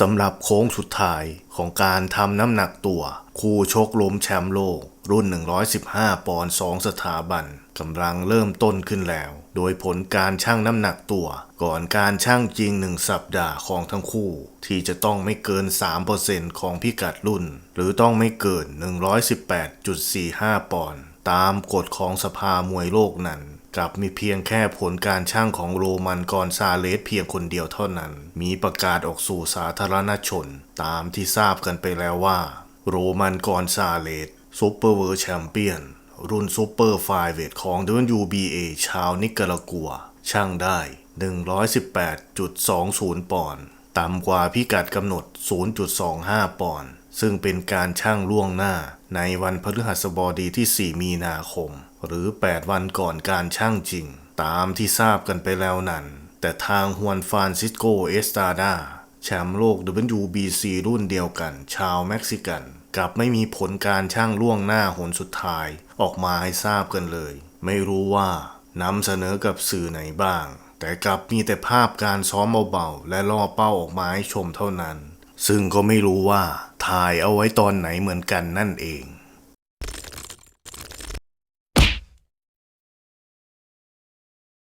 สำหรับโค้งสุดท้ายของการทำน้ำหนักตัว คู่ชกล้มแชมป์โลก รุ่น 115 ปอนด์2สถาบันกำลังเริ่มต้นขึ้นแล้ว โดยผลการชั่งน้ำหนักตัว ก่อนการชั่งจริงหนึ่งสัปดาห์ของทั้งคู่ ที่จะต้องไม่เกิน 3%ของพิกัดรุ่น หรือต้องไม่เกิน 118.45 ปอนด์ตามกฎของสภามวยโลกนั้น กลับมีเพียงแค่ผลการช่างของโรมันกอนซาเลสเพียงคนเดียวเท่านั้น มีประกาศออกสู่สาธารณชน ตามที่ทราบกันไปแล้วว่า โรมันกอนซาเลสซูเปอร์เวิร์แชมเปี้ยนรุ่นซูเปอร์ไฟเวทของ WBA ชาวนิการากัว ช่างได้ 118.20 ปอนด์ต่ำกว่าพิกัดกำหนด 0.25 ปอนด์ ซึ่งเป็นการช่างล่วงหน้าในวันพฤหัสบดีที่ 4 มีนาคม หรือ 8 วันก่อนการช่างจริง ตามที่ทราบกันไปแล้วนั้น แต่ทางฮวนฟานซิสโกเอสตาดาแชมป์โลก WBC รุ่นเดียวกัน ชาวเม็กซิกันกลับไม่มีผลการช่างล่วงหน้าหนสุดท้าย ออกมาให้ทราบกันเลย ไม่รู้ว่านำเสนอกับสื่อไหนบ้าง แต่กลับมีแต่ภาพการซ้อมเบาๆและล่อเป้าออกมาให้ชมเท่านั้น ซึ่งก็ไม่รู้ว่า ถ่ายเอาไว้ตอนไหนเหมือนกันนั่นเอง